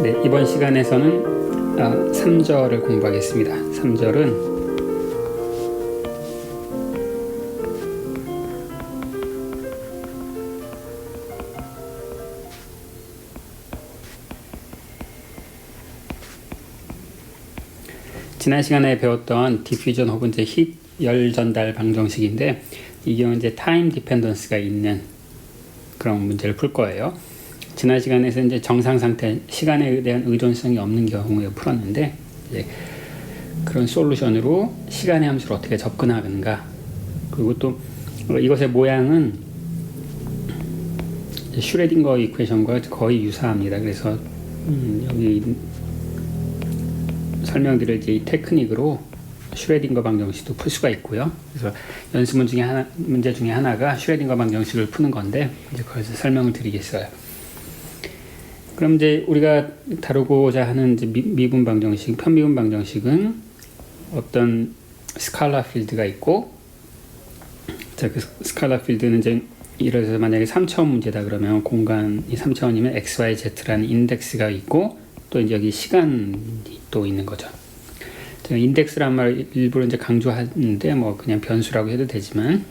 네, 이번 시간에서는 아, 3절을 공부하겠습니다. 3절은 지난 시간에 배웠던 디퓨전 혹은 이제 힛열 전달 방정식인데 이 경우 이제 타임 디펜던스가 있는 그런 문제를 풀 거예요. 지난 시간에서 이제 정상 상태 시간에 대한 의존성이 없는 경우에 풀었는데 그런 솔루션으로 시간의 함수를 어떻게 접근하는가 그리고 또 이것의 모양은 슈레딩거 이퀘이션과 거의 유사합니다. 그래서 음 여기 설명드릴 이 테크닉으로 슈레딩거 방정식도 풀 수가 있고요. 그래서 연습문 중에 하나, 문제 중에 하나가 슈레딩거 방정식을 푸는 건데 이제 거기서 설명을 드리겠어요. 그럼 이제 우리가 다루고자 하는 이제 미, 분 방정식, 편미분 방정식은 어떤 스칼라 필드가 있고 자, 그 스칼라 필드는 이제 예를 들어서 만약에 3차원 문제다 그러면 공간이 3차원이면 x, y, z라는 인덱스가 있고 또 이제 여기 시간이 또 있는 거죠. 인덱스란 말 일부러 이제 강조하는데 뭐 그냥 변수라고 해도 되지만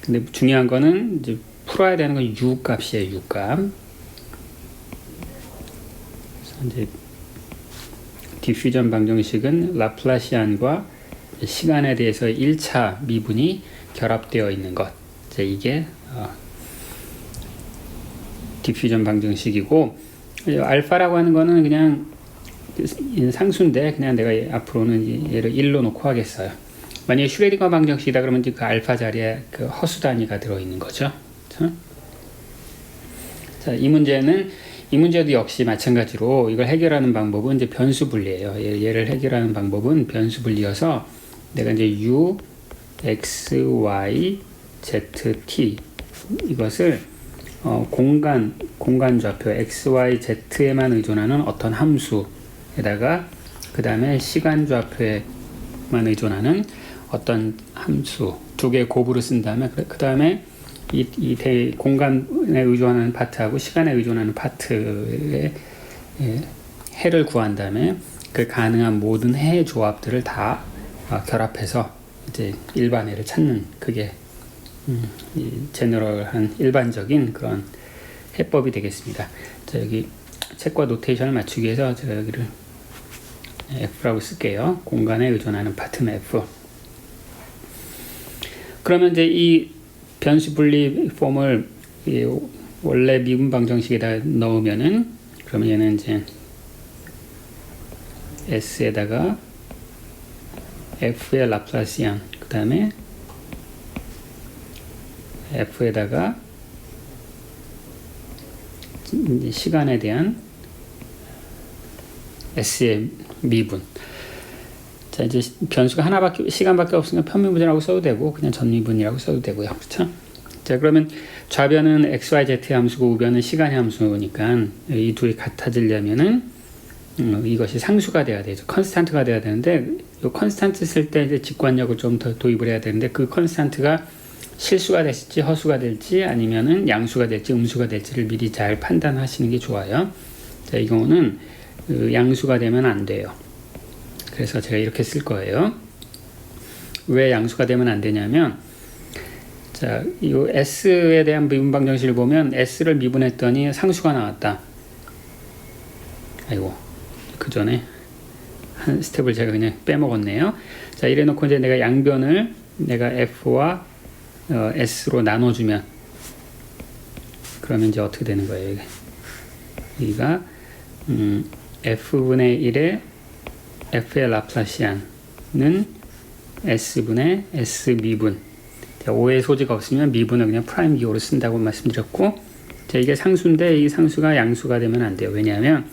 근데 중요한 거는 이제 풀어야 되는 건 u 값이에요, u 값. 이제 디퓨전 방정식은 라플라시안과 시간에 대해서 1차 미분이 결합되어 있는 것. 이제 이게 어, 디퓨전 방정식이고 알파라고 하는 거는 그냥 상수인데 그냥 내가 앞으로는 얘를 1로 놓고 하겠어요. 만약에 슈레딩거 방정식이다 그러면 그 알파 자리에 그 허수 단위가 들어 있는 거죠. 자, 이 문제는 이 문제도 역시 마찬가지로 이걸 해결하는 방법은 이제 변수 분리예요. 얘를 해결하는 방법은 변수 분리여서 내가 이제 u x y z t 이것을 어, 공간 공간 좌표 x, y, z에만 의존하는 어떤 함수에다가 그 다음에 시간 좌표에만 의존하는 어떤 함수 두 개의 곱으로 쓴 다음에 그 다음에 이, 이 대, 공간에 의존하는 파트하고 시간에 의존하는 파트의 예, 해를 구한 다음에 그 가능한 모든 해 조합들을 다 어, 결합해서 이제 일반 해를 찾는 그게 음, 이 제너럴한 일반적인 그런 해법이 되겠습니다. 자, 여기 책과 노테이션을 맞추기 위해서 제가 여기를 F라고 쓸게요. 공간에 의존하는 파트는 F. 그러면 이제 이 변수 분리 폼을 원래 미분 방정식에다 넣으면은 그러면 얘는 이제 S에다가 F의 라플라시안 그 다음에 F에다가 시간에 대한 S의 미분. 자, 이제 변수가 하나밖에, 시간밖에 없으니까 편미분이라고 써도 되고, 그냥 전미분이라고 써도 되고요. 그렇죠? 자, 그러면 좌변은 x, y, z 함수고 우변은 시간의 함수니까 이 둘이 같아지려면은 음, 이것이 상수가 돼야 되죠. 컨스탄트가 돼야 되는데 이 컨스탄트 쓸 때 이제 직관력을 좀 더 도입을 해야 되는데 그 컨스탄트가 실수가 될지 허수가 될지 아니면은 양수가 될지 음수가 될지를 미리 잘 판단하시는 게 좋아요. 자, 이 경우는 그 양수가 되면 안 돼요. 그래서 제가 이렇게 쓸 거예요. 왜 양수가 되면 안 되냐면 자, 이 S에 대한 미분 방 정식을 보면 S를 미분했더니 상수가 나왔다. 아이고, 그 전에 한 스텝을 제가 그냥 빼먹었네요. 자, 이래 놓고 이제 내가 양변을 내가 F와 어, S로 나눠주면 그러면 이제 어떻게 되는 거예요? 이게? 여기가 음, F분의 1의 F의 라플라시안은 S분의 S 미분 오해 소지가 없으면 미분을 그냥 프라임 기호로 쓴다고 말씀드렸고 자, 이게 상수인데 이 상수가 양수가 되면 안 돼요. 왜냐하면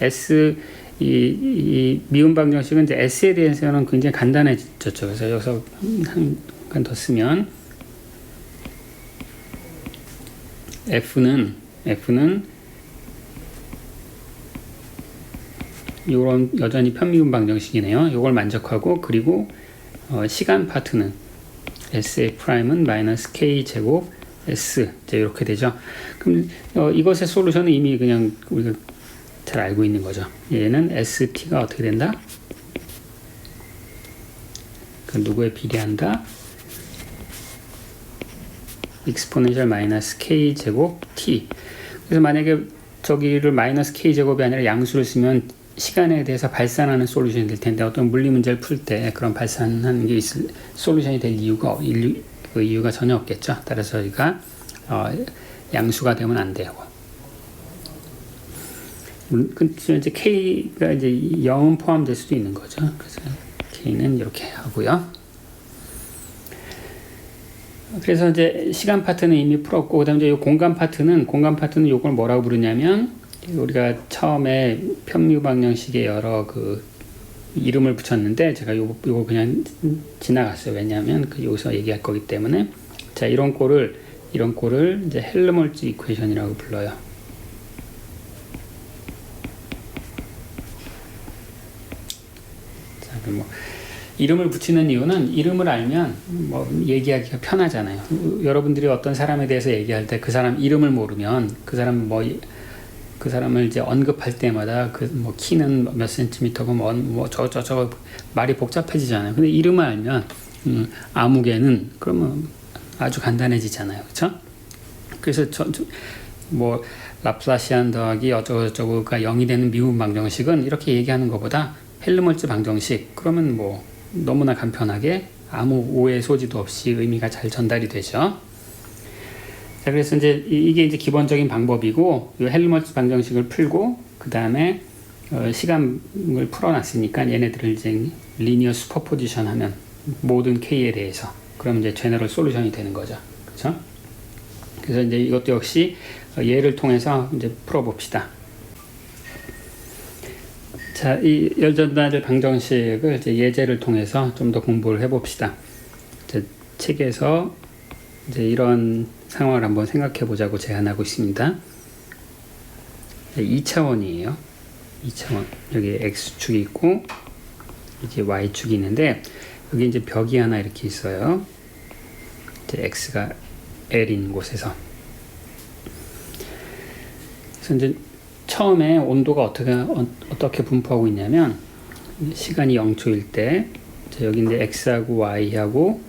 S 이, 이 미분 방정식은 이제 S에 대해서는 굉장히 간단해졌죠. 그래서 여기서 한더 쓰면 F는 F는 이런 여전히 편미분 방정식이네요. 이걸 만족하고 그리고 어, 시간 파트는 S의 프라임은 마이너스 K 제곱 S 이제 이렇게 되죠. 그럼 어, 이것의 솔루션은 이미 그냥 우리가 잘 알고 있는 거죠. 얘는 ST가 어떻게 된다? 그 누구에 비례한다? exponential 마이너스 k 제곱 t. 그래서 만약에 저기를 마이너스 k 제곱이 아니라 양수를 쓰면 시간에 대해서 발산하는 솔루션이 될 텐데 어떤 물리 문제를 풀 때 그런 발산하는 게 있을 솔루션이 될 이유가 인류, 그 이유가 전혀 없겠죠. 따라서 저희가 어, 양수가 되면 안 되고. 음, 그 이제 k가 이제 0은 포함될 수도 있는 거죠. 그래서 k는 이렇게 하고요. 그래서 이제 시간 파트는 이미 풀었고 그다음에 이제 요 공간 파트는 공간 파트는 요걸 뭐라고 부르냐면 우리가 처음에 편류 방정식에 여러 그 이름을 붙였는데 제가 요거 요거 그냥 지나갔어요. 왜냐하면 그 여기서 얘기할 거기 때문에 자 이런 꼴을 이런 꼴을 이제 헬르몰츠 이퀘이션이라고 불러요. 자, 그럼 뭐 이름을 붙이는 이유는 이름을 알면 뭐 얘기하기가 편하잖아요. 여러분들이 어떤 사람에 대해서 얘기할 때 그 사람 이름을 모르면 그 사람 뭐 그 사람을 이제 언급할 때마다 그 뭐 키는 몇 센티미터고 뭐저 저저 말이 복잡해지잖아요. 근데 이름을 알면 음, 아무개는 그러면 아주 간단해지잖아요. 그렇죠? 그래서 저, 저, 뭐 라플라시안 더하기 어쩌고 저쩌고가 0이 되는 미분 방정식은 이렇게 얘기하는 것보다 헬르몰츠 방정식 그러면 뭐 너무나 간편하게 아무 오해 소지도 없이 의미가 잘 전달이 되죠. 자, 그래서 이제 이- 이게 이제 기본적인 방법이고 이 헬르몰츠 방정식을 풀고 그 다음에 어, 시간을 풀어놨으니까 얘네들을 이제 리니어 슈퍼포지션 하면 모든 k에 대해서 그럼 이제 제너럴 솔루션이 되는 거죠. 그렇죠? 그래서 이제 이것도 역시 어, 예를 통해서 이제 풀어봅시다. 자, 이 열전단일 방정식을 이제 예제를 통해서 좀 더 공부를 해봅시다. 이제 책에서 이제 이런 상황을 한번 생각해 보자고 제안하고 있습니다. 2차원이에요. 2차원. 여기 x축이 있고, 이제 y축이 있는데, 여기 이제 벽이 하나 이렇게 있어요. 이제 x가 l인 곳에서. 그래서 이제 처음에 온도가 어떻게 어, 어떻게 분포하고 있냐면 시간이 0초일 때 자, 여기 이제 x하고 y하고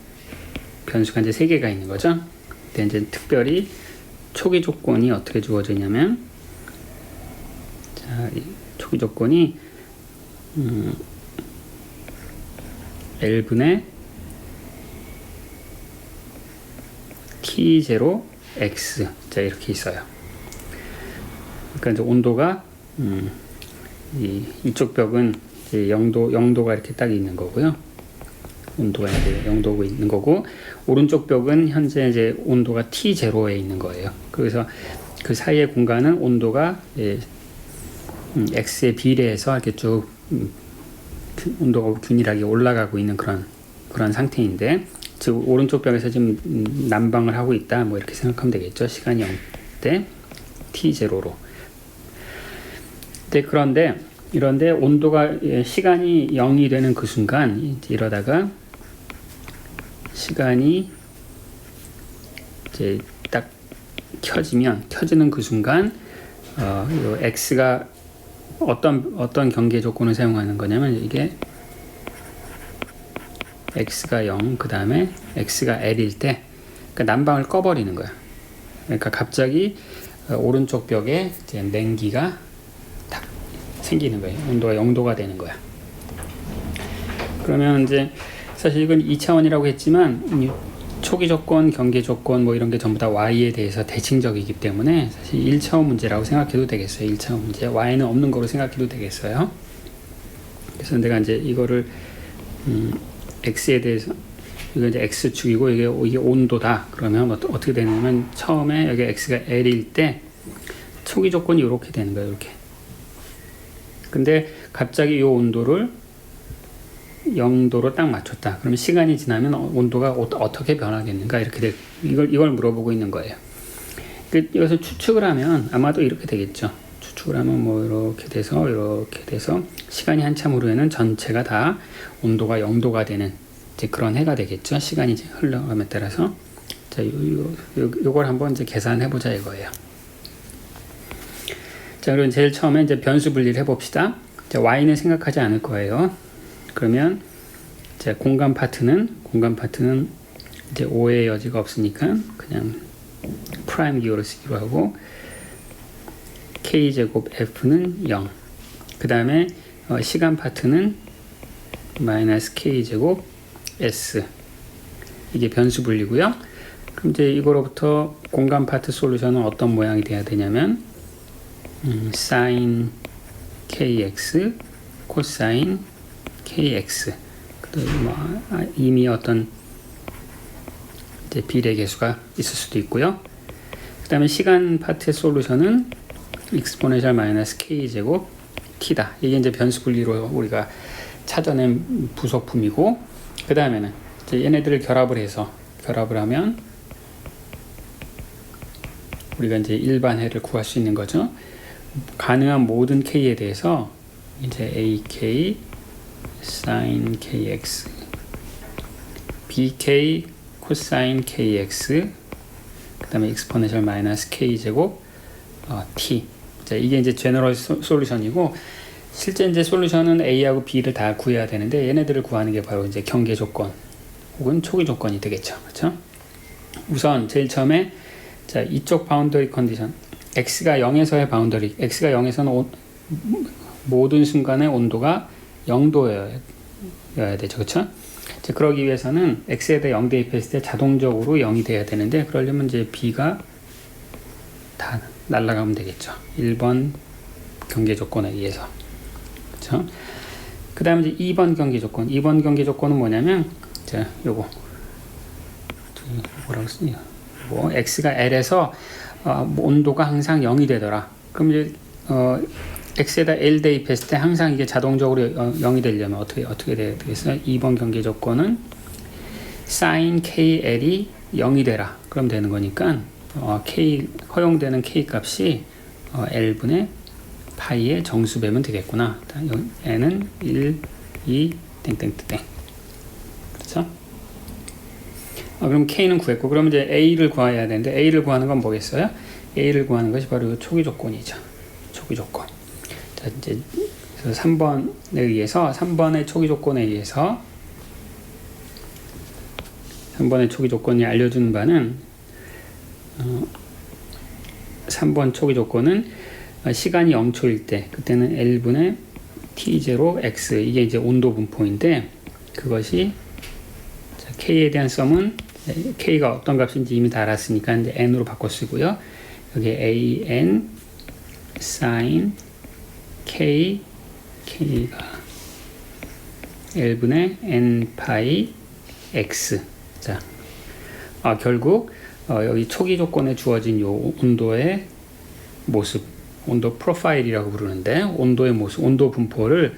변수가 이제 세 개가 있는 거죠. 근데 이제 특별히 초기 조건이 어떻게 주어져 있냐면 자, 이 초기 조건이 음, L분의 T0 X 자 이렇게 있어요. 그러니까 이제 온도가 음, 이, 이쪽 벽은 이제 0도 0도가 이렇게 딱 있는 거고요. 온도가 이제 0도고 있는 거고 오른쪽 벽은 현재 이제 온도가 T 제로에 있는 거예요. 그래서 그 사이의 공간은 온도가 예, 음, x에 비례해서 이렇게 쭉 음, 균- 온도가 균일하게 올라가고 있는 그런 그런 상태인데 즉 오른쪽 벽에서 지금 음, 난방을 하고 있다 뭐 이렇게 생각하면 되겠죠. 시간이 0대 T 제로로. 네, 그런데 이런데 온도가 예, 시간이 0이 되는 그 순간 이러다가 시간이 이제 딱 켜지면 켜지는 그 순간 어, 요 x가 어떤 어떤 경계 조건을 사용하는 거냐면 이게 x가 0, 그 다음에 x가 l일 때 그러니까 난방을 꺼버리는 거야. 그러니까 갑자기 어, 오른쪽 벽에 이제 냉기가 딱 생기는 거예요. 온도가 0도가 되는 거야. 그러면 이제 사실 이건 2차원이라고 했지만 이 초기 조건, 경계 조건 뭐 이런 게 전부 다 y에 대해서 대칭적이기 때문에 사실 1차원 문제라고 생각해도 되겠어요. 1차원 문제. y는 없는 거로 생각해도 되겠어요. 그래서 내가 이제 이거를 음, x에 대해서 이거 이제 x축이고 이게 이게 온도다. 그러면 어떠- 어떻게 되냐면 처음에 여기 x가 l일 때 초기 조건이 이렇게 되는 거예요. 이렇게. 근데 갑자기 이 온도를 0도로 딱 맞췄다. 그러면 시간이 지나면 어- 온도가 어, 어떻게 변하겠는가 이렇게 돼, 이걸 이걸 물어보고 있는 거예요. 그 여기서 추측을 하면 아마도 이렇게 되겠죠. 추측을 하면 뭐 이렇게 돼서 이렇게 돼서 시간이 한참 후에는 전체가 다 온도가 0도가 되는 이제 그런 해가 되겠죠. 시간이 이제 흘러감에 따라서 자, 요, 요, 요, 요걸 한번 이제 계산해 보자 이거예요. 자, 그럼 제일 처음에 이제 변수 분리를 해 봅시다. 자, y는 생각하지 않을 거예요. 그러면 자, 공간 파트는 공간 파트는 이제 5의 여지가 없으니까 그냥 프라임 기호로 쓰기로 하고 k 제곱 f는 0. 그 다음에 어, 시간 파트는 마이너스 k 제곱 s 이게 변수 분리고요. 그럼 이제 이거로부터 공간 파트 솔루션은 어떤 모양이 돼야 되냐면 음, sin kx, 코사인 kx. 뭐 아, 이미 어떤 이제 비례 계수가 있을 수도 있고요. 그 다음에 시간 파트의 솔루션은 익스포네셜 마이너스 k 제곱 t다. 이게 이제 변수 분리로 우리가 찾아낸 부속품이고 그 다음에는 이제 얘네들을 결합을 해서 결합을 하면 우리가 이제 일반해를 구할 수 있는 거죠. 가능한 모든 k에 대해서 이제 ak sin kx bk 코사인 kx 그 다음에 익스포네셜 마이너스 k 제곱 어, t. 자 이게 이제 제너럴 솔루션이고 실제 이제 솔루션은 a하고 b를 다 구해야 되는데 얘네들을 구하는 게 바로 이제 경계 조건 혹은 초기 조건이 되겠죠. 그렇죠? 우선 제일 처음에 자 이쪽 바운더리 컨디션 x가 0에서의 바운더리 x가 0에서는 오, 모든 순간의 온도가 0도여야 되죠. 그렇죠 그러기 위해서는 x에 대해 0 대입했을 때 자동적으로 0이 돼야 되는데 그러려면 이제 b가 다 날라가면 되겠죠. 1번 경계 조건에 의해서. 그 다음에 이제 2번 경계 조건. 2번 경계 조건은 뭐냐면 자 요거. 뭐라고 쓰냐. 뭐 x가 l에서 어, 온도가 항상 0이 되더라. 그럼 이제 어, x에다 l 대입했을 때 항상 이게 자동적으로 어, 0이 되려면 어떻게 어떻게 돼야 되겠어요? 2번 경계 조건은 sin kl이 0이 되라. 그럼 되는 거니까 어, k 허용되는 k 값이 어, l분의 파이의 정수배면 되겠구나. n은 1, 2, 땡땡땡. 그렇죠? 어, 그럼 K는 구했고, 그럼 이제 A를 구해야 되는데, A를 구하는 건 뭐겠어요? A를 구하는 것이 바로 초기 조건이죠. 초기 조건. 자, 이제, 그래서 3번에 의해서, 3번의 초기 조건에 의해서, 3번의 초기 조건이 알려주는 바는, 어, 3번 초기 조건은 시간이 0초일 때, 그때는 L분의 T0 X, 이게 이제 온도 분포인데, 그것이 K에 대한 썸은 K가 어떤 값인지 이미 다 알았으니까 이제 N으로 바꿔 쓰고요. 여기 A, N, sin, K, K가 L분의 N 파이 X. 자, 아, 결국 어, 여기 초기 조건에 주어진 요 온도의 모습, 온도 프로파일이라고 부르는데 온도의 모습, 온도 분포를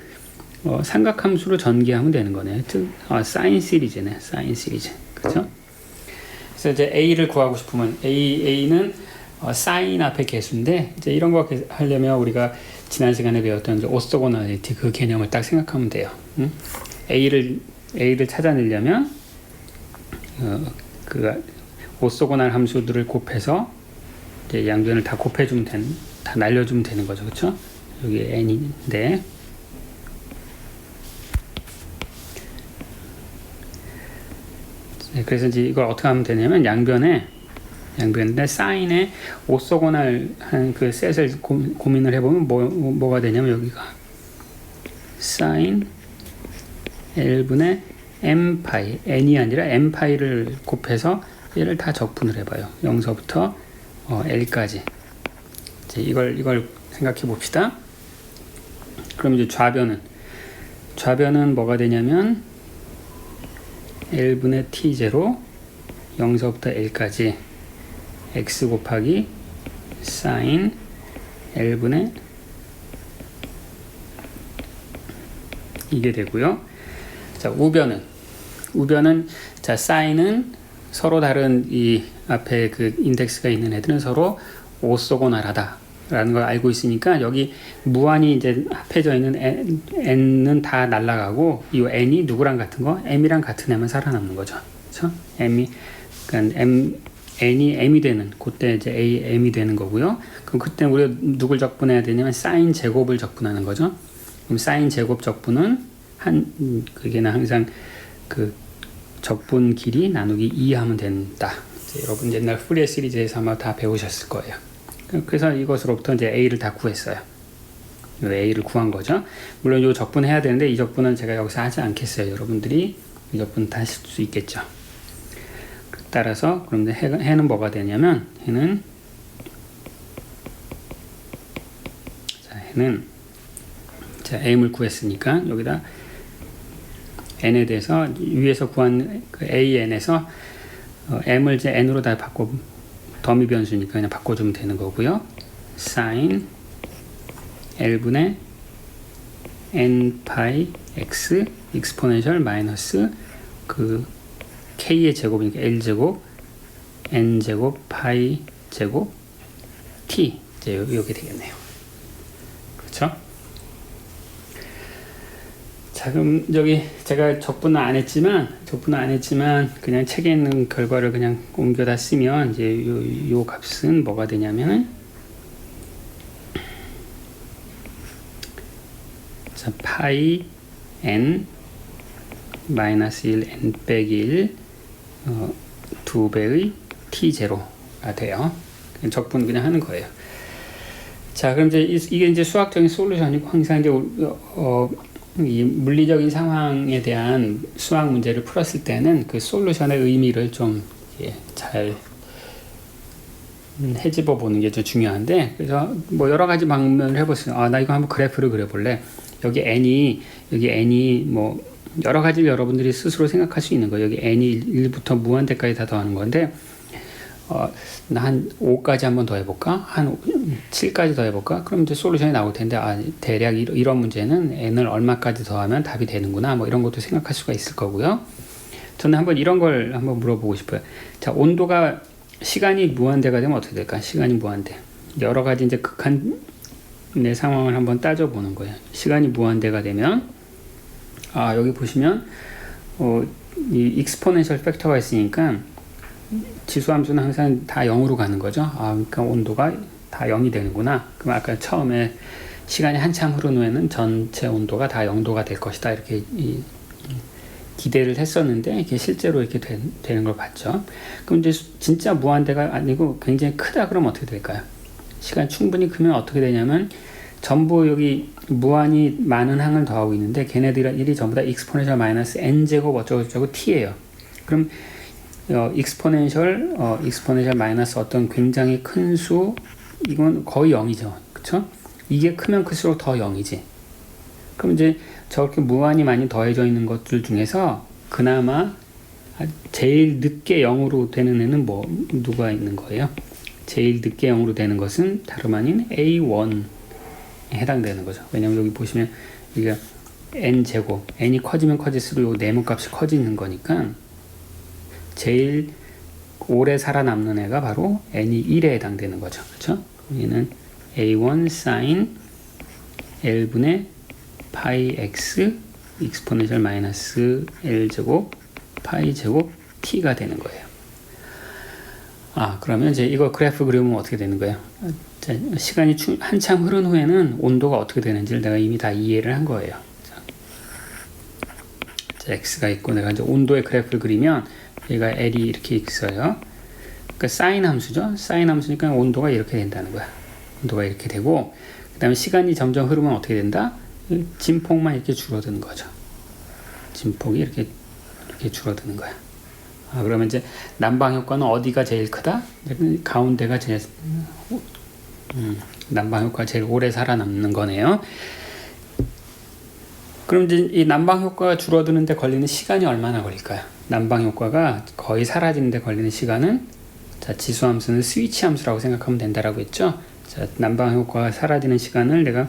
어, 삼각함수로 전개하면 되는 거네. 즉, 아, 사인 시리즈네. 사인 시리즈. 그렇죠? 그래서 이제 a를 구하고 싶으면 a a는 어, 사인 앞에 개수인데 이제 이런 거 하려면 우리가 지난 시간에 배웠던 오스토고널리티 그 개념을 딱 생각하면 돼요. 응? a를 a를 찾아내려면 어, 그 오스토고날 함수들을 곱해서 이제 양변을 다 곱해주면 되는, 다 날려주면 되는 거죠, 그렇죠? 여기 n인데. 네, 그래서 이제 이걸 어떻게 하면 되냐면 양변에 양변인데 사인에 오소고날 한 그 셋을 고, 고민을 해보면 뭐, 뭐가 되냐면 여기가 사인 L분의 M 파이 N이 아니라 M 파이를 곱해서 얘를 다 적분을 해봐요. 0서부터 어, L까지 이제 이걸 이걸 생각해 봅시다. 그럼 이제 좌변은 좌변은 뭐가 되냐면 L분의 T0 0서부터 L까지 x 곱하기 sin L분의 이게 되고요. 자, 우변은 우변은 자, 사인은 서로 다른 이 앞에 그 인덱스가 있는 애들은 서로 오소고나라다 라는 걸 알고 있으니까 여기 무한히 이제 합해져 있는 n, n은 다 날라가고 이 n이 누구랑 같은 거? m이랑 같은 애만 살아남는 거죠. 그렇죠? m이 그러니까 m n이 m이 되는 그때 이제 a m이 되는 거고요. 그럼 그때 우리가 누굴 적분해야 되냐면 사인 제곱을 적분하는 거죠. 그럼 사인 제곱 적분은 한 음, 그게는 항상 그 적분 길이 나누기 2 하면 된다. 여러분 옛날 후리에 시리즈에서 아마 다 배우셨을 거예요. 그래서 이것으로부터 이제 a를 다 구했어요. 요 a를 구한 거죠. 물론 요 적분해야 되는데 이 적분은 제가 여기서 하지 않겠어요. 여러분들이 이 적분 다 하실 수 있겠죠. 따라서 해, 해는 뭐가 되냐면 해는 자 해는 자 m을 구했으니까 여기다 n에 대해서 위에서 구한 그 an에서 어, m을 이제 n으로 다 바꿔 더미 변수니까 그냥 바꿔주면 되는 거고요. sin l분의 n 파이 x 익스포넨셜 마이너스 그 k의 제곱이니까 l 제곱 n 제곱 파이 제곱 t 이제 요- 요게 되겠네요. 그렇죠? 자 그럼 여기 제가 적분은 안 했지만 적분은 안 했지만 그냥 책에 있는 결과를 그냥 옮겨다 쓰면 이제 요, 요 값은 뭐가 되냐면은 자 파이 n 마이너스 1 n 빼기 1 어, 두 배의 t 제로가 돼요. 그냥 적분 그냥 하는 거예요. 자, 그럼 이제 이- 이게 이제 수학적인 솔루션이고 항상 이제 어, 이 물리적인 상황에 대한 수학 문제를 풀었을 때는 그 솔루션의 의미를 좀 예, 잘 음, 해집어 보는 게 좀 중요한데 그래서 뭐 여러 가지 방면을 해보세요. 아, 나 이거 한번 그래프를 그려볼래. 여기 n이 여기 n이 뭐 여러 가지를 여러분들이 스스로 생각할 수 있는 거예요. 여기 n이 1부터 무한대까지 다 더하는 건데 어, 나한 5까지 한번 더 해볼까? 한 7까지 더 해볼까? 그럼 이제 솔루션이 나올 텐데, 아, 대략 이런, 문제는 n을 얼마까지 더하면 답이 되는구나. 뭐 이런 것도 생각할 수가 있을 거고요. 저는 한번 이런 걸 한번 물어보고 싶어요. 자, 온도가 시간이 무한대가 되면 어떻게 될까? 시간이 무한대. 여러 가지 이제 극한의 상황을 한번 따져보는 거예요. 시간이 무한대가 되면, 아, 여기 보시면, 어, 이 익스포넨셜 팩터가 있으니까 지수 함수는 항상 다 0으로 가는 거죠. 아, 그러니까 온도가 다 0이 되는구나. 그럼 아까 처음에 시간이 한참 흐른 후에는 전체 온도가 다 0도가 될 것이다. 이렇게 이, 이 기대를 했었는데 이게 실제로 이렇게 된, 되는 걸 봤죠. 그럼 이제 수- 진짜 무한대가 아니고 굉장히 크다 그러면 어떻게 될까요? 시간 충분히 크면 어떻게 되냐면 전부 여기 무한히 많은 항을 더하고 있는데 걔네들이 전부 다 익스포넨셜 마이너스 n 제곱 어쩌고 저쩌고 t예요. 그럼 어, 익스포넨셜 어, 익스포넨셜 마이너스 어떤 굉장히 큰 수 이건 거의 0이죠. 그쵸? 이게 크면 클수록 더 0이지. 그럼 이제 저렇게 무한히 많이 더해져 있는 것들 중에서 그나마 제일 늦게 0으로 되는 애는 뭐 누가 있는 거예요? 제일 늦게 0으로 되는 것은 다름 아닌 A1에 해당되는 거죠. 왜냐면 여기 보시면 이게 n 제곱 n이 커지면 커질수록 요 네모 값이 커지는 거니까 제일 오래 살아남는 애가 바로 n이 1에 해당되는 거죠. 그렇죠? 얘는 a1 sin l분의 파이 x 익스포넨셜 마이너스 l 제곱 파이 제곱 t가 되는 거예요. 아 그러면 이제 이거 그래프 그리면 어떻게 되는 거예요? 자, 시간이 추- 한참 흐른 후에는 온도가 어떻게 되는지를 내가 이미 다 이해를 한 거예요. 자, 자, x가 있고 내가 이제 온도의 그래프를 그리면 얘가 L이 이렇게 있어요. 그러니까 사인 함수죠. 사인 함수니까 온도가 이렇게 된다는 거야. 온도가 이렇게 되고 그다음에 시간이 점점 흐르면 어떻게 된다? 이 진폭만 이렇게 줄어드는 거죠. 진폭이 이렇게 이렇게 줄어드는 거야. 아, 그러면 이제 난방 효과는 어디가 제일 크다? 가운데가 제일 음, 난방 효과 제일 오래 살아남는 거네요. 그럼 이제 이 난방 효과가 줄어드는데 걸리는 시간이 얼마나 걸릴까요? 난방 효과가 거의 사라지는데 걸리는 시간은 자 지수 함수는 스위치 함수라고 생각하면 된다라고 했죠. 자 난방 효과가 사라지는 시간을 내가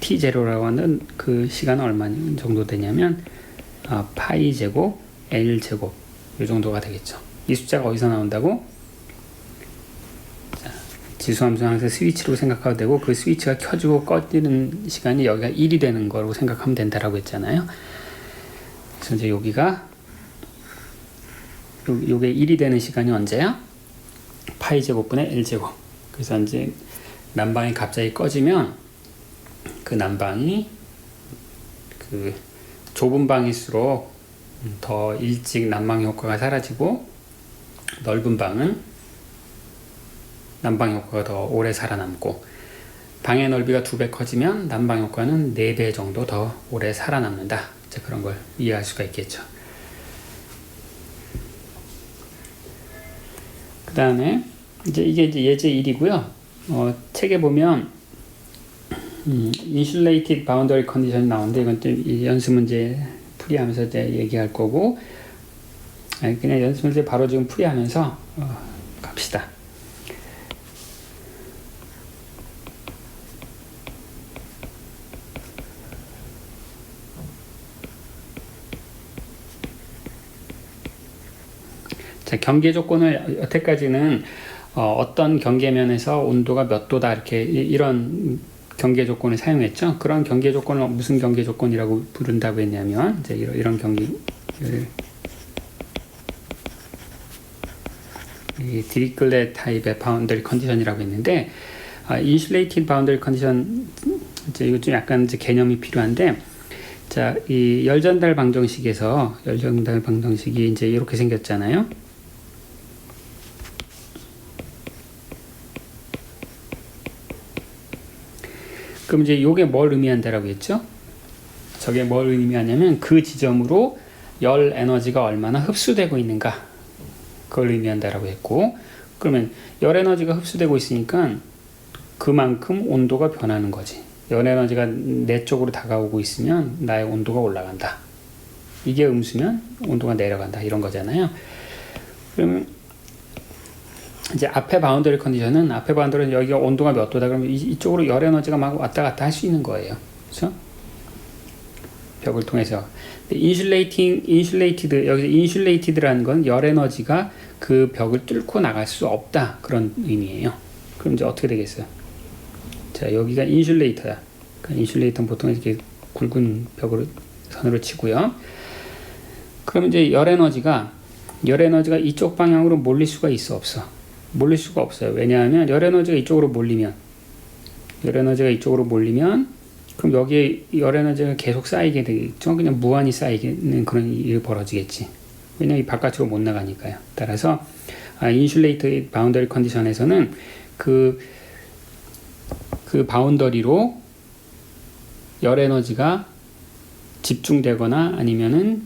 t 제로라고 하는 그 시간은 얼마 정도 되냐면 아, 파이 제곱 l 제곱 이 정도가 되겠죠. 이 숫자가 어디서 나온다고? 자, 지수 함수 항상 스위치로 생각하도 되고 그 스위치가 켜지고 꺼지는 시간이 여기가 1이 되는 거라고 생각하면 된다라고 했잖아요. 그래서 이제 여기가 요, 요게 1이 되는 시간이 언제야? 파이 제곱분의 L 제곱. 그래서 이제 난방이 갑자기 꺼지면 그 난방이 그 좁은 방일수록 더 일찍 난방 효과가 사라지고 넓은 방은 난방 효과가 더 오래 살아남고 방의 넓이가 두 배 커지면 난방 효과는 네 배 정도 더 오래 살아남는다. 이제 그런 걸 이해할 수가 있겠죠. 그 다음에 이제 이게 이제 예제 1이고요. 어, 책에 보면 음, insulated boundary condition이 나오는데 이건 좀이 연습 문제 풀이하면서 이제 얘기할 거고 그냥 연습 문제 바로 지금 풀이하면서 어, 갑시다. 자, 경계 조건을 여태까지는 어, 떤 경계면에서 온도가 몇 도다 이렇게 이- 이런 경계 조건을 사용했죠. 그런 경계 조건을 무슨 경계 조건이라고 부른다고 했냐면 이제 이런, 이런 경계를 이 디리클렛 타입의 바운더리 컨디션이라고 했는데 아, 인슐레이티드 바운더리 컨디션 이제 이거 좀 약간 이제 개념이 필요한데 자, 이 열전달 방정식에서 열전달 방정식이 이제 이렇게 생겼잖아요. 그럼 이제 요게 뭘 의미한다라고 했죠? 저게 뭘 의미하냐면 그 지점으로 열 에너지가 얼마나 흡수되고 있는가 그걸 의미한다라고 했고 그러면 열 에너지가 흡수되고 있으니까 그만큼 온도가 변하는 거지. 열 에너지가 내 쪽으로 다가오고 있으면 나의 온도가 올라간다. 이게 음수면 온도가 내려간다 이런 거잖아요. 그러면 이제 앞에 바운더리 컨디션은 앞에 바운더리는 여기가 온도가 몇 도다 그러면 이, 이쪽으로 열 에너지가 막 왔다 갔다 할 수 있는 거예요. 그렇죠? 벽을 통해서. 인슐레이팅 인슐레이티드 여기서 인슐레이티드라는 건 열 에너지가 그 벽을 뚫고 나갈 수 없다 그런 의미예요. 그럼 이제 어떻게 되겠어요? 자 여기가 인슐레이터다. 그러니까 인슐레이터는 보통 이렇게 굵은 벽으로 선으로 치고요. 그럼 이제 열 에너지가 열 에너지가 이쪽 방향으로 몰릴 수가 있어 없어? 몰릴 수가 없어요. 왜냐하면 열 에너지가 이쪽으로 몰리면 열 에너지가 이쪽으로 몰리면 그럼 여기에 열 에너지가 계속 쌓이게 되겠죠. 그냥 무한히 쌓이는 그런 일이 벌어지겠지. 왜냐면 이 바깥으로 못 나가니까요. 따라서 아, 인슐레이트 바운더리 컨디션에서는 그, 그 바운더리로 열 에너지가 집중되거나 아니면은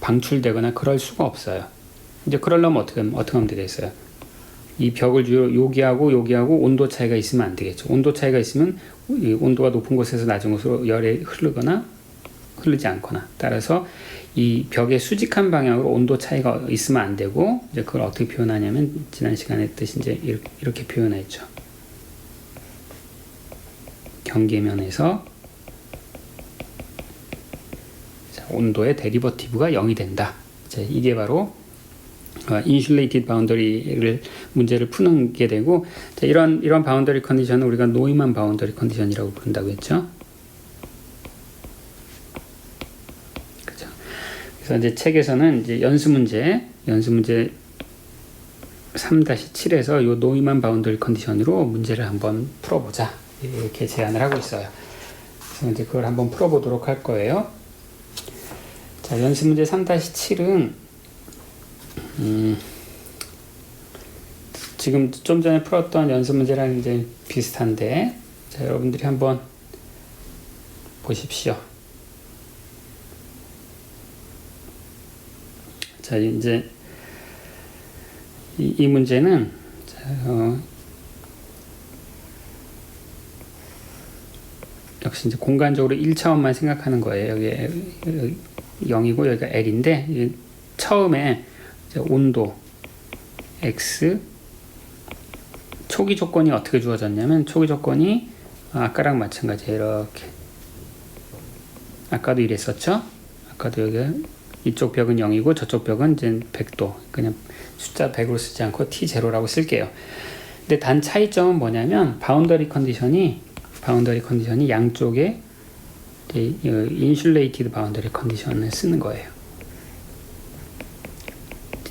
방출되거나 그럴 수가 없어요. 이제 그러려면 어떻게, 어떻게 하면 되겠어요? 이 벽을 요- 여기하고 여기하고 온도 차이가 있으면 안 되겠죠. 온도 차이가 있으면 이 온도가 높은 곳에서 낮은 곳으로 열이 흐르거나 흐르지 않거나 따라서 이 벽의 수직한 방향으로 온도 차이가 있으면 안 되고 이제 그걸 어떻게 표현하냐면 지난 시간에 했듯이 이제 이렇게, 표현했죠. 경계면에서 자, 온도의 데리버티브가 0이 된다. 자, 이게 바로 인슐레이티드 바운더리를 문제를 푸는 게 되고 자, 이런 이런 바운더리 컨디션은 우리가 노이만 바운더리 컨디션이라고 부른다고 했죠. 그죠. 그래서 이제 책에서는 이제 연수 문제 연수 문제 3-7에서 요 노이만 바운더리 컨디션으로 문제를 한번 풀어보자 이렇게 제안을 하고 있어요. 그래서 이제 그걸 한번 풀어보도록 할 거예요. 자, 연습 문제 3-7은 음, 지금 좀 전에 풀었던 연습 문제랑 이제 비슷한데, 자, 여러분들이 한번 보십시오. 자, 이제 이, 이 문제는 자, 어, 역시 이제 공간적으로 1차원만 생각하는 거예요. 여기 0이고 여기가 L인데 이 처음에 온도 x. 초기 조건이 어떻게 주어졌냐면 초기 조건이 아까랑 마찬가지 이렇게. 아까도 이랬었죠? 아까도 여기 이쪽 벽은 0이고 저쪽 벽은 이제 100도. 그냥 숫자 100으로 쓰지 않고 t0라고 쓸게요. 근데 단 차이점은 뭐냐면 바운더리 컨디션이 바운더리 컨디션이 양쪽에 인슐레이티드 바운더리 컨디션을 쓰는 거예요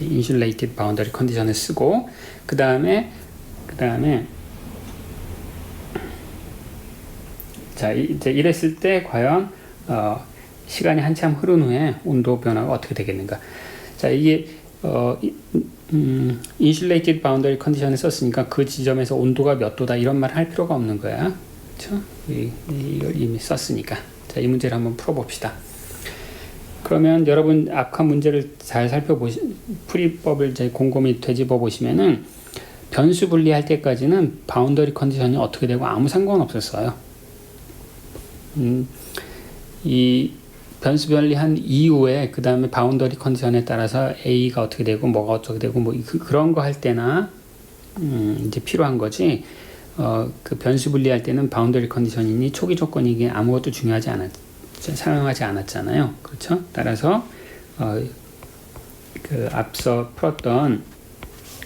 이티드 바운더리 컨디션을 쓰고 그 다음에 그 다음에 자 이- 이제 이랬을 때 과연 어, 시간이 한참 흐른 후에 온도 변화가 어떻게 되겠는가? 자 이게 어, 이- 음, 인슐레이티드 바운더리 컨디션을 썼으니까 그 지점에서 온도가 몇 도다 이런 말 할 필요가 없는 거야. 그렇죠? 이, 이걸 이미 썼으니까. 자, 이 문제를 한번 풀어봅시다. 그러면 여러분 아까 문제를 잘 살펴보시 풀이법을 이제 곰곰이 되짚어 보시면은 변수 분리할 때까지는 바운더리 컨디션이 어떻게 되고 아무 상관없었어요. 음, 이 변수 분리한 이후에 그 다음에 바운더리 컨디션에 따라서 A가 어떻게 되고 뭐가 어떻게 되고 뭐 그, 그런 거 할 때나 음, 이제 필요한 거지. 어, 그 변수 분리할 때는 바운더리 컨디션이니 초기 조건이기 아무것도 중요하지 않았 사용하지 않았잖아요. 그렇죠? 따라서 어, 그 앞서 풀었던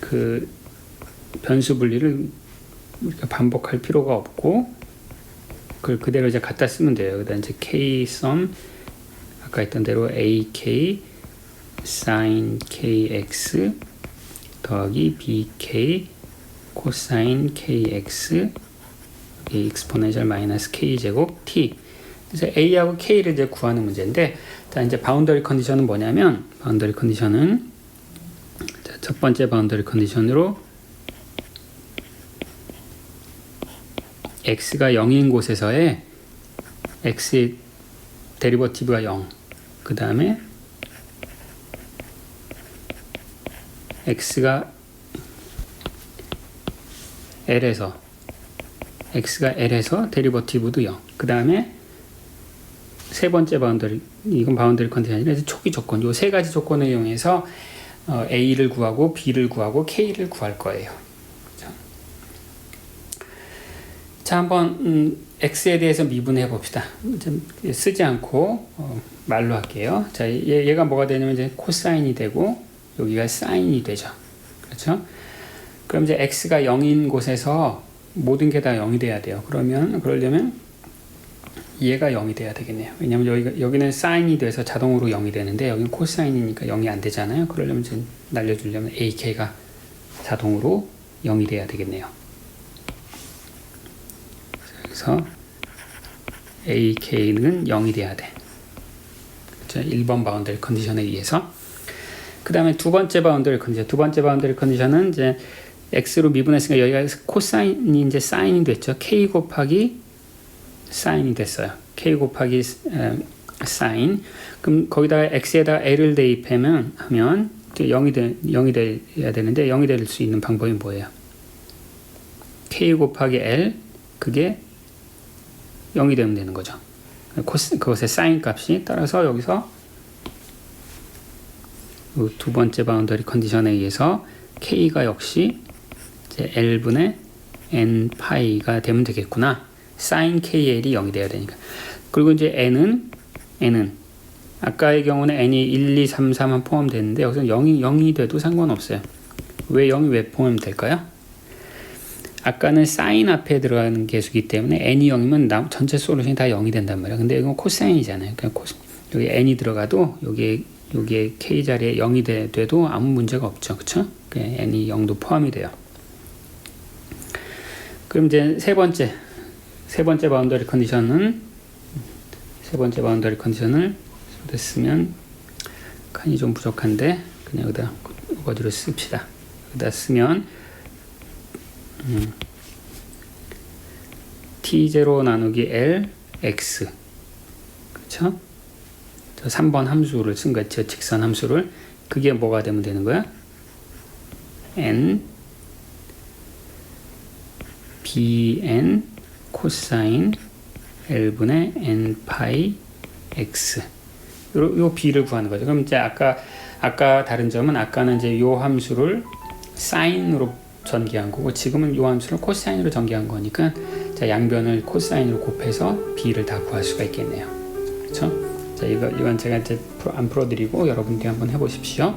그 변수 분리를 우리가 반복할 필요가 없고 그걸 그대로 이제 갖다 쓰면 돼요. 그다음 이제 k sum 아까 했던 대로 ak sin kx 더하기 bk 코사인 kx 여기 exponential 마이너스 k 제곱 t 그래서 a하고 k를 이제 구하는 문제인데 자 이제 바운더리 컨디션은 뭐냐면 바운더리 컨디션은 자, 첫 번째 바운더리 컨디션으로 x가 0인 곳에서의 x의 데리버티브가 0. 그 다음에 x가 l에서 x가 l에서 데리버티브도 0. 그 다음에 세 번째 바운더리 이건 바운더리 컨디션이 아니라 초기 조건 요 세 가지 조건을 이용해서 어, a를 구하고 b를 구하고 k를 구할 거예요. 자, 자 한번 음, x에 대해서 미분해 봅시다. 좀 쓰지 않고 어, 말로 할게요. 자 얘, 얘가 뭐가 되냐면 이제 코사인이 되고 여기가 사인이 되죠. 그렇죠? 그럼 이제 x가 0인 곳에서 모든 게 다 0이 돼야 돼요. 그러면 그러려면 얘가 0이 돼야 되겠네요. 왜냐면 여기가, 여기는 사인이 돼서 자동으로 0이 되는데 여기는 코사인이니까 0이 안 되잖아요. 그러려면 이제 날려주려면 ak가 자동으로 0이 돼야 되겠네요. 그래서 ak는 0이 돼야 돼. 자, 1번 바운더리 컨디션에 의해서 그 다음에 두 번째 바운더리 컨디션 두 번째 바운더리 컨디션은 이제 x로 미분했으니까 여기가 코사인이 이제 사인이 됐죠. k 곱하기 사인이 됐어요. k 곱하기 에, 사인. 그럼 거기다가 x에다 l을 대입하면 하면 이제 0이 돼 0이 돼야 되는데 0이 될 수 있는 방법이 뭐예요? k 곱하기 l 그게 0이 되면 되는 거죠. 그것의 사인 값이 따라서 여기서 그두 번째 바운더리 컨디션에 의해서 k가 역시 l분의 n 파이가 되면 되겠구나. Sin kl이 0이 돼야 되니까. 그리고 이제 n은 n은 아까의 경우는 n이 1, 2, 3, 4만 포함되는데 여기서 0이 0이 돼도 상관없어요. 왜 0이 왜 포함될까요? 아까는 sin 앞에 들어가는 개수기 때문에 n이 0이면 나, 전체 솔루션이 다 0이 된단 말이야. 근데 이건 코사인이잖아요. 그러니까 코, 여기 n이 들어가도 여기에 여기에 k 자리에 0이 돼, 돼도 아무 문제가 없죠. 그쵸? 그 n이 0도 포함이 돼요. 그럼 이제 세 번째 세 번째 바운더리 컨디션은 세 번째 바운더리 컨디션을 쓰면 칸이 좀 부족한데 그냥 여기다 어디로 씁시다. 여기다 쓰면 음, t0 나누기 l x 그렇죠? 저 3번 함수를 쓴 거죠. 직선 함수를 그게 뭐가 되면 되는 거야? n bn 코사인 l분의 n 파이 x 요, 요 b를 구하는 거죠. 그럼 이제 아까 아까 다른 점은 아까는 이제 요 함수를 사인으로 전개한 거고 지금은 요 함수를 코사인으로 전개한 거니까 자 양변을 코사인으로 곱해서 b를 다 구할 수가 있겠네요. 그렇죠? 자 이거 이건 제가 이제 안 풀어드리고 여러분들이 한번 해보십시오.